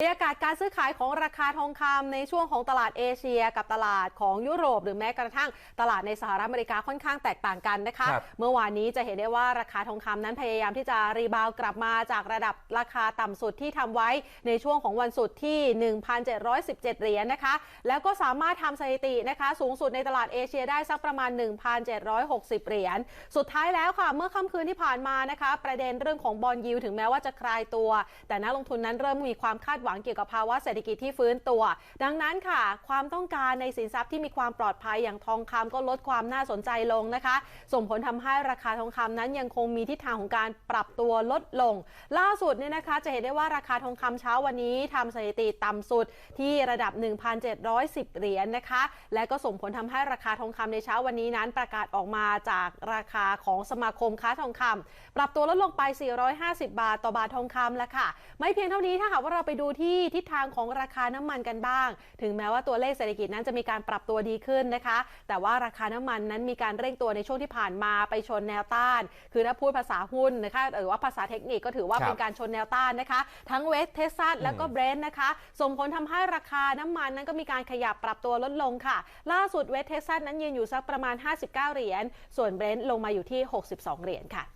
บรรยากาศการซื้อขายของราคาทองคำในช่วงของตลาดเอเชีย กับตลาดของยุโรป หรือแม้กระทั่งตลาดในสหรัฐอเมริกาค่อนข้างแตกต่างกันนะคะครับเมื่อวานนี้จะเห็นได้ว่าราคาทองคำนั้นพยายามที่จะรีบาวด์กลับมาจากระดับราคาต่ำสุดที่ทำไว้ในช่วงของวันศุกร์ที่ 1,717 เหรียญนะคะ แล้วก็สามารถทำสถิตินะคะสูงสุดในตลาดเอเชียได้สักประมาณ 1,760 เหรียญ สุดท้ายแล้วค่ะเมื่อค่ำคืนที่ผ่านมานะคะ ประเด็นเรื่องของบอลยิวถึงแม้ว่าจะคลายตัว แต่นักลงทุนนั้นเริ่มมีความคาดหวังเกี่ยวกับภาวะเศรษฐกิจที่ฟื้นตัว ดังนั้นค่ะ ความต้องการในสินทรัพย์ที่มีความปลอดภัยอย่างทองคำก็ลดความน่าสนใจลงนะคะ ส่งผลทำให้ราคาทองคำนั้นยังคงมีทิศทางของการปรับตัวลดลง ล่าสุดเนี่ยนะคะ จะเห็นได้ว่าราคาทองคำเช้าวันนี้ทำสถิติต่ำสุดที่ระดับ 1,710 เหรียญนะคะ และก็ส่งผลทำให้ราคาทองคำในเช้าวันนี้นั้นประกาศออกมาจากราคาของสมาคมค้าทองคำปรับตัวลดลงไป 450 บาทต่อบาททองคำแล้วค่ะ ไม่เพียงเท่านี้ถ้าหากว่าเราไปดูที่ทิศทางของราคาน้ำมันกันบ้าง ถึงแม้ว่าตัวเลขเศรษฐกิจนั้นจะมีการปรับตัวดีขึ้นนะคะ แต่ว่าราคาน้ำมันนั้นมีการเร่งตัวในช่วงที่ผ่านมาไปชนแนวต้าน คือถ้าพูดภาษาหุ้นนะคะหรือว่าภาษาเทคนิคก็ถือว่าครับเป็นการชนแนวต้านนะคะ ทั้งเวสเทสซัสแล้วก็เบรนท์นะคะส่งผลทำให้ราคาน้ำมันนั้นก็มีการขยับปรับตัวลดลงค่ะ ล่าสุดเวสเทสซัสนั้นยืนอยู่สักประมาณ 59 เหรียญส่วนเบรนท์ลงมาอยู่ที่ 62 เหรียญค่ะ